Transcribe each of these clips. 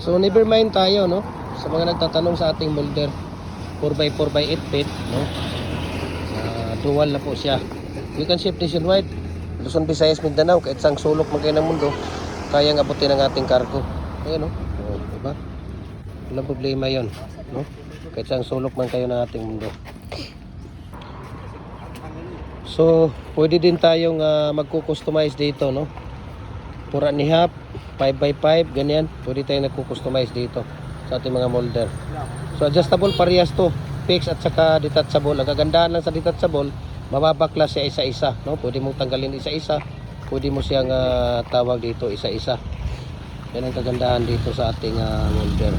So never mind tayo no sa mga nagtatanong sa ating molder 4x4 by 8 feet no. Ah, dual na po siya. You can ship nationwide. Luzon, Visayas, Mindanao kahit sang sulok man kayo ng mundo kayang abutin ang ating cargo. Ayun no. Oh, diba? Walang problema 'yon, no? Kahit sang sulok man kayo ng ating mundo. So, pwede din tayong ah, magko-customize dito, no? Pura ni half, 5x5, ganyan. Pwede tayong nagko-customize dito sa ating mga molder. So, adjustable parehas to. Fix at saka detachable. Ang kagandahan lang sa detachable, mababaklas siya isa-isa, no? Pwede mong tanggalin isa-isa. Pwede mo siyang ah, tawag dito isa-isa. Yan ang kagandahan dito sa ating ah, molder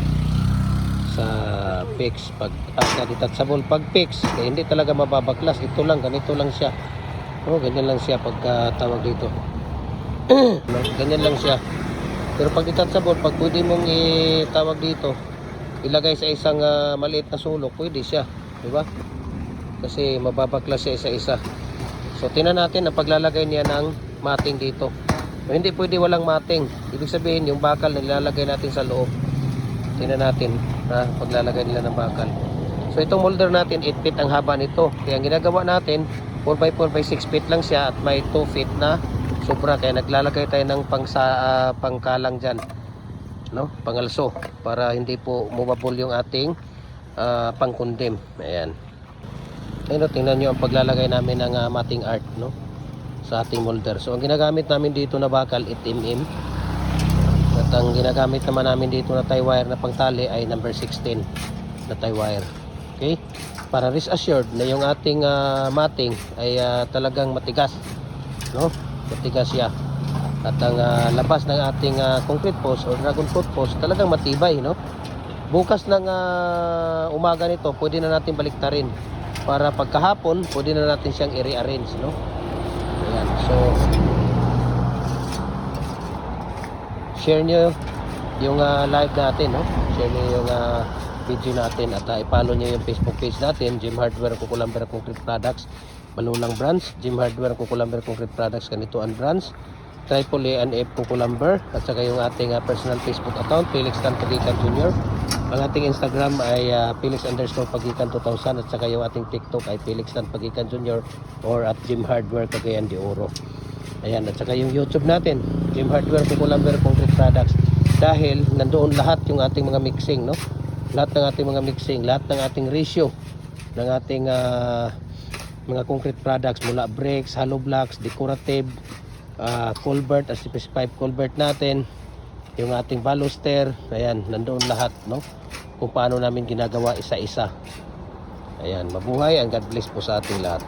sa fix pag at sa detachable pag fix eh, hindi talaga mababaklas ito lang ganito lang siya oh ganyan lang siya pagka tawag dito ganyan lang siya pero pag detachable pag pwede mong itawag dito ilagay sa isang ah, maliit na sulok pwede siya di ba kasi mababaklas siya isa-isa so tinan natin ang paglalagay niya ng mating dito o, hindi pwede walang mating ibig sabihin yung bakal na nilalagay natin sa loob tingnan natin na paglalagay nila ng bakal. So itong molder natin 8 feet ang haba nito. Kaya ang ginagawa natin 4x4 by 6 feet lang siya at may 2 feet na sobra kaya naglalagay tayo ng pang sa ah, pangkalang diyan. No? Pangalso para hindi po mumabol yung ating ah, pangkundem. Ayan. Ayun, tingnan niyo ang paglalagay namin ng ah, mating art no sa ating molder. So ang ginagamit namin dito na bakal 8 mm at ang ginagamit naman namin dito na tie wire na pangtali ay number 16 na tie wire. Okay? Para rest assured na yung ating ah, mating ay ah, talagang matigas. No? Matigas siya. At ang ah, labas ng ating ah, concrete post or dragon fruit post talagang matibay, no? Bukas ng ah, umaga nito, pwede na natin baliktarin para pagkahapon, pwede na natin siyang i-rearrange, no? Ayan. So, share nyo yung ah, live natin, no? Share nyo yung ah, video natin at uh, i-follow nyo yung Facebook page natin, Jim Hardware Kukulamber Concrete Products, Malulang Branch, Jim Hardware Kukulamber Concrete Products, ganito branch, Triple A and F Kukulamber, at saka yung ating ah, personal Facebook account, Felix Tan Pagikan Jr. Ang ating Instagram ay ah, Felix underscore Pagikan 2000 at saka yung ating TikTok ay Felix Tan Pagikan Jr. or at Jim Hardware Cagayan de Oro. Ayan, at saka yung YouTube natin, Jim Hardware Kukulamber Concrete Products. Dahil nandoon lahat yung ating mga mixing, no? Lahat ng ating mga mixing, lahat ng ating ratio ng ating ah, mga concrete products mula bricks, hollow blocks, decorative, ah, culvert, as specified culvert natin, yung ating baluster, ayan, nandoon lahat, no? Kung paano namin ginagawa isa-isa. Ayan, mabuhay, ang God bless po sa ating lahat.